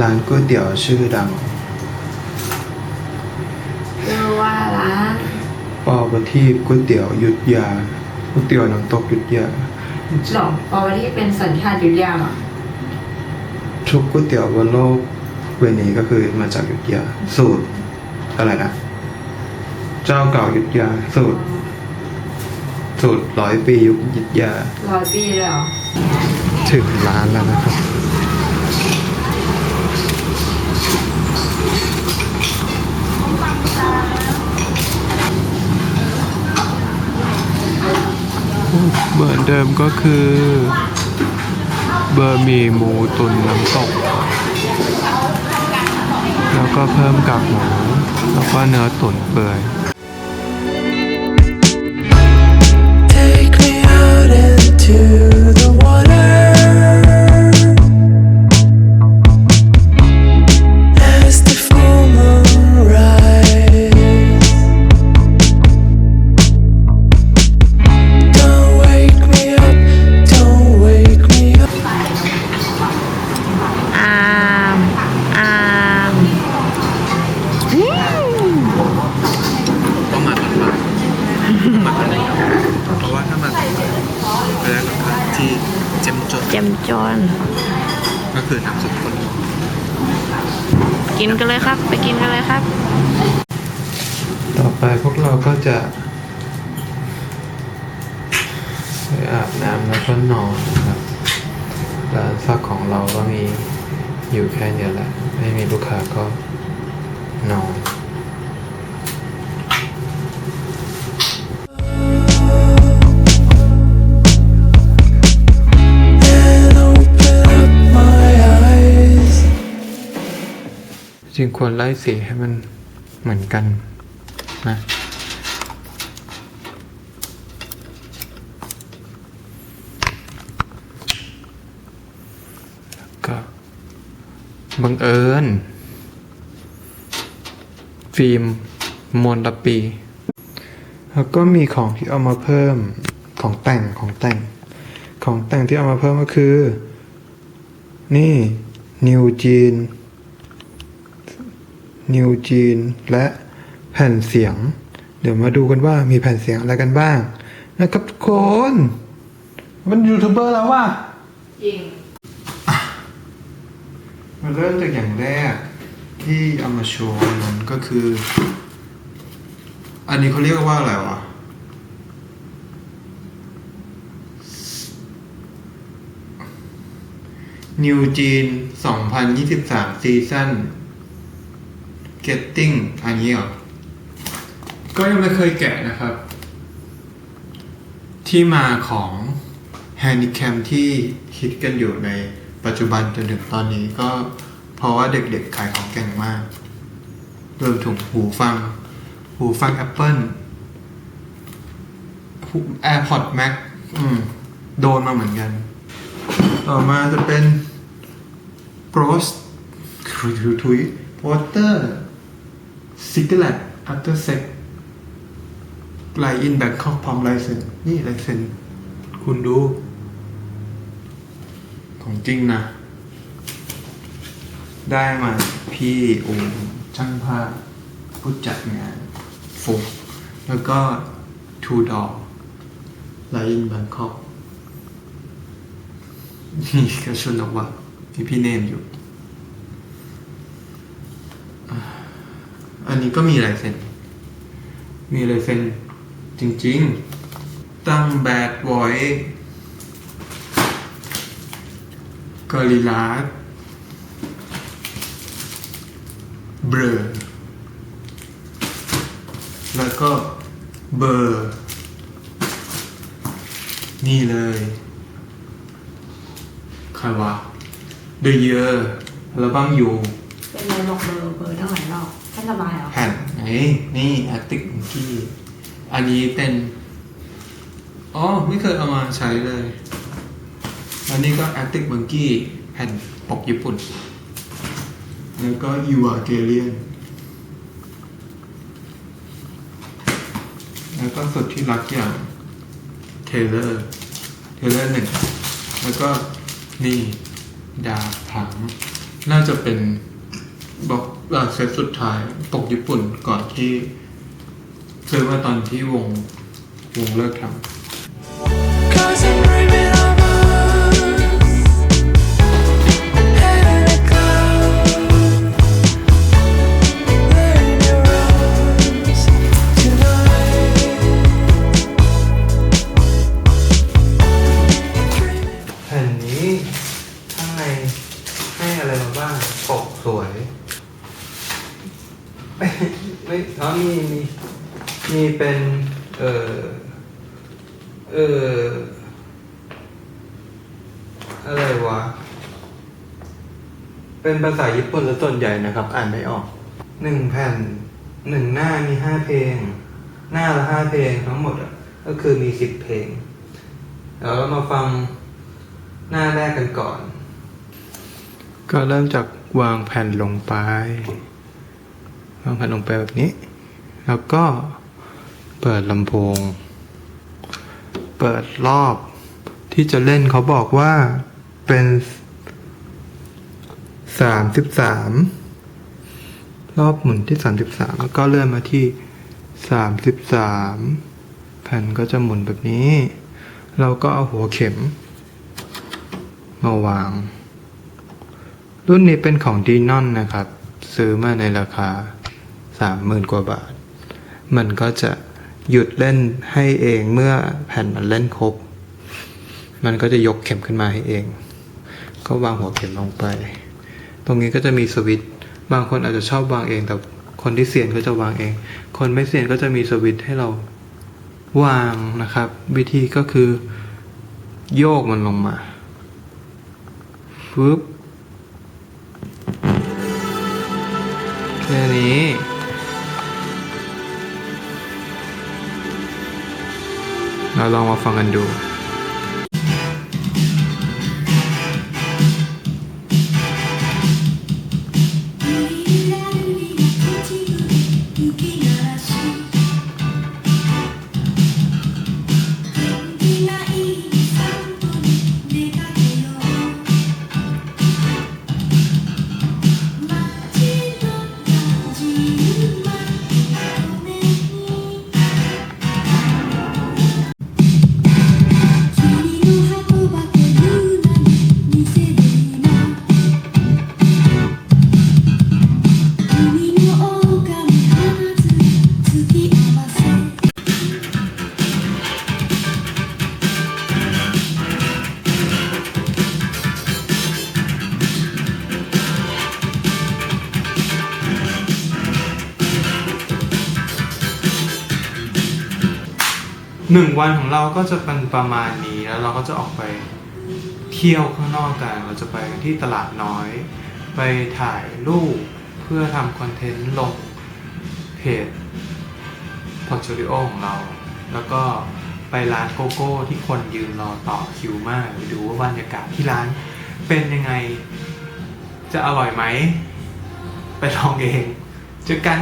ร้านก๋วยเตี๋ยวชื่อดังชื่อว่าร้านปอประทีปก๋วยเตี๋ยวหยุดยาก๋วยเตี๋ยวน้ำตกหยุดยาหลงปอที่เป็นสัญชาติยุทธยาเหรอทุกก๋วยเตี๋ยวบนโลกเวนี้ก็คือมาจากหยุดยาสูตรอะไรนะเจ้าเก่าหยุดยาสูตรสูตรร้อยปียุคหยุดยาร้อยปีเลยเหรอถึงร้านแล้วนะครับ เหมือนเดิมก็คือ เบอร์มีหมูตุ๋นน้ำตก แล้วก็เพิ่มกับหมูแล้วก็เนื้อตุ๋นเปื่อย Take me out into ไปพวกเราก็จะไปอาบน้ำแล้วก็นอนนะครับร้านซักของเราก็มีอยู่แค่เนี้ยแหละ ไม่มีลูกค้าก็นอนจริงควรไล่สีให้มันเหมือนกัน นะก็บังเอิญฟิล์มมนตปี แล้วก็มีของที่เอามาเพิ่มของแต่งของแต่ง ของแต่งที่เอามาเพิ่มก็คือ นี่นิวจีนนิวจีนและ แผ่นเสียง เดี๋ยวมาดูกันว่ามีแผ่นเสียงอะไรกันบ้าง นะครับทุกคน มันยูทูบเบอร์แล้วว่ะจริงมาเริ่มจากอย่างแรกที่เอามาโชว์นั้นก็คือ อันนี้เขาเรียกว่าอะไรวะนิวจีน 2023 ซีซั่น Getting อันนี้เหรอ ก็ยังไม่เคยแกะนะครับ ที่มาของ Handycam ที่ฮิตกันอยู่ในปัจจุบันจนถึงตอนนี้ก็เพราะว่าเด็กๆขายของเก่งมากรวมถึงหูฟัง หูฟัง Apple AirPods Max อืม โดนมาเหมือนกัน ต่อมาจะเป็น Bros คือทุยทุย Water Cigarette After Sex ไลอินแบงคอกพร้อมลายเซ็นนี่ลายเซ็นคุณดู ของจริงนะ ได้มาพี่อูช่างภาพผู้จัดงานฟุกแล้วก็ทูดอไลอินแบงคอกนี่ก็ชวนออกว่ามีพี่เนมอยู่ อันนี้ก็มีลายเซ็นมีลายเซ็น จริงๆ ตั้งแบดบอยกอริลาเบรอแล้วก็เบอร์ นี่เลยใครวะ The Year อัลบั้มยูเป็นไรบอกเบอร์เบอร์เท่าไหร่รอบแค่สบายเหรอ แผ่นไหนนี่ Arctic Monkey อันนี้เป็น อ๋อ ไม่เคยเอามาใช้เลย อันนี้ก็ Arctic Monkey แผ่นปกญี่ปุ่น แล้วก็ You Are g a l i a n แล้วก็สุดที่รักอย่าง Taylor Taylor หนึ่ง แล้วก็นี่ ดาบถัง น่าจะเป็นบอกเซตสุดท้าย ปกญี่ปุ่นก่อนที่ ซื้อมาตอนที่วงวงเลิกทำ Cause I'm dreaming of us Head in a cloud Laying your arms tonight แผ่นนี้ข้างในให้อะไรมาบ้างปกสวย ไม่ ไม่อ๋อมีมี มีเป็น เออเอออะไรวะ เป็นภาษาญี่ปุ่นซะส่วนใหญ่นะครับ อ่านไม่ออก หนึ่งแผ่น หนึ่งหน้ามีห้าเพลง หน้าละห้าเพลงทั้งหมดอะ ก็คือมีสิบเพลง เดี๋ยวเรามาฟังหน้าแรกกันก่อน ก็เริ่มจากวางแผ่นลงไป วางแผ่นลงไปแบบนี้ แล้วก็ เปิดลำโพง เปิดรอบที่จะเล่นเขาบอกว่าเป็นสามสิบสามรอบหมุนที่สามสิบสามแล้วก็เลื่อนมาที่สามสิบสามแผ่นก็จะหมุนแบบนี้ เราก็เอาหัวเข็ม มาวาง รุ่นนี้เป็นของดีนอนนะครับ ซื้อมาในราคาสามหมื่นกว่าบาท มันก็จะ หยุดเล่นให้เองเมื่อแผ่นมันเล่นครบ มันก็จะยกเข็มขึ้นมาให้เอง ก็วางหัวเข็มลงไป ตรงนี้ก็จะมีสวิตบางคนอาจจะชอบวางเอง แต่คนที่เสียนก็จะวางเอง คนไม่เสียนก็จะมีสวิตให้เราวางนะครับ วิธีก็คือโยกมันลงมาฟึบแค่นี้ เราลองมาฟังกันดู ゆらゆりな口笛吹き鳴らし หนึ่งวันของเราก็จะเป็นประมาณนี้แล้วเราก็จะออกไปเที่ยวข้างนอกกัน เราจะไปกันที่ตลาดน้อย ไปถ่ายรูปเพื่อทำคอนเทนต์ลงเพจพอร์ตโฟลิโอของเรา แล้วก็ไปร้านโกโก้ที่คนยืนรอต่อคิวมากไปดูว่าบรรยากาศที่ร้านเป็นยังไงจะอร่อยไหม ไปลองเอง เจอกัน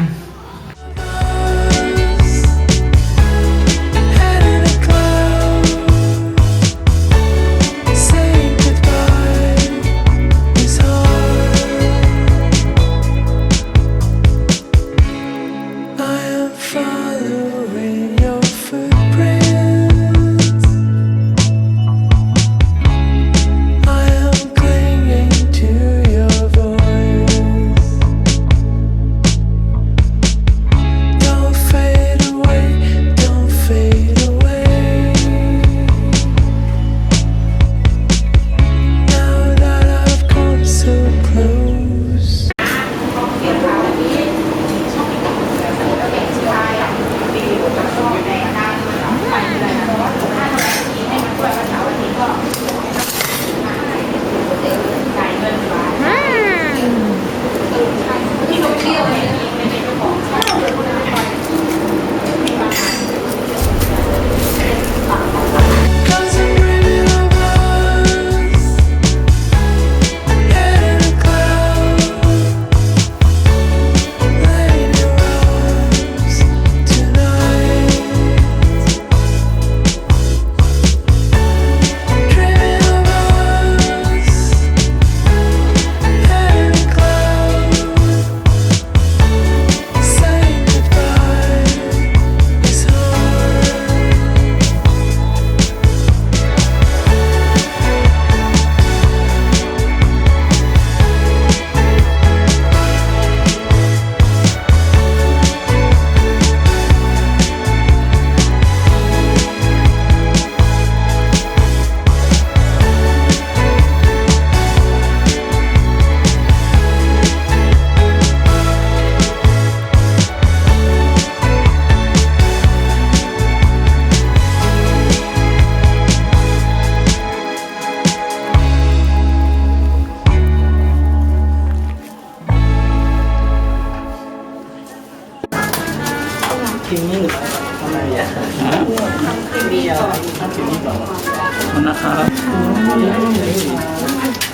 นะครับ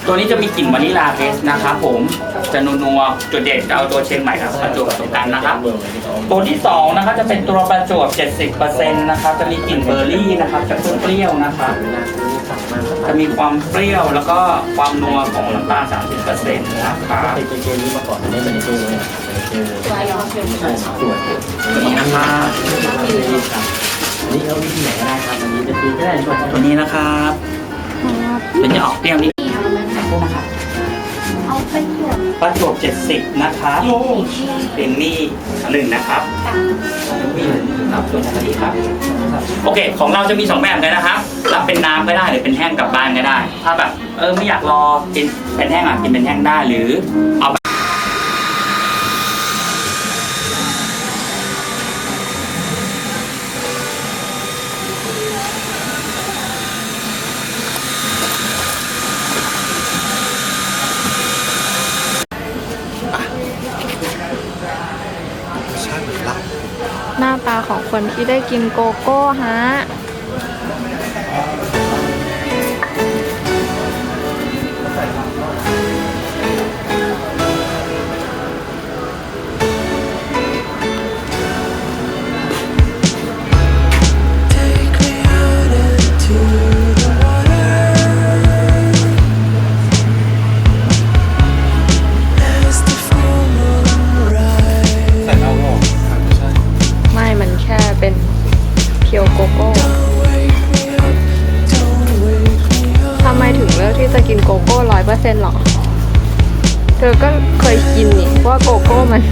ตัวนี้จะมีกลิ่นวานิลลาเบสนะครับผม จะนัวๆจุดเด่นจะเอาตัวเชียงใหม่ครับประจวบประสบกันนะครับ ตัวที่สองนะครับจะเป็นตัวประจวบ 70%นะครับ จะมีกลิ่นเบอร์รี่นะครับ จะเปรี้ยวๆนะครับ จะมีความเปรี้ยวแล้วก็ความนัวของน้ำตาล 30%นะครับเจอนี้มาก่อนไม่เป็นเจอเลยเจอใช่สวยตัวนี้นะครับ นี่เอาวิธีไหนก็ได้ครับอันนี้จะตีก็ได้หรือเปล่าตัวนี้นะครับเป็นจะออกเปรี้ยวนิดประจวบ70 นะครับเป็นมี่หนึ่งนะครับเป็นมี่หนึ่งครับตัวนี้ครับโอเค ของเราจะมีสองแบบเลยนะครับ รับเป็นน้ำก็ได้หรือเป็นแห้งกลับบ้านก็ได้ ถ้าแบบเออไม่อยากรอกินเป็นแห้งอะกินเป็นแห้งได้หรือเอาแบบ ใช่เหมือนละ หน้าตาของ คนที่ได้กินโกโก้ฮะ โกโก้ทำไมถึงเลือกที่จะกินโกโก้ร้อยเปอร์เซ็นต์หรอ เธอก็เคยกินนี่ว่าโกโก้มัน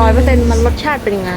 ร้อยเปอร์เซ็นต์มันรสชาติเป็นยังไง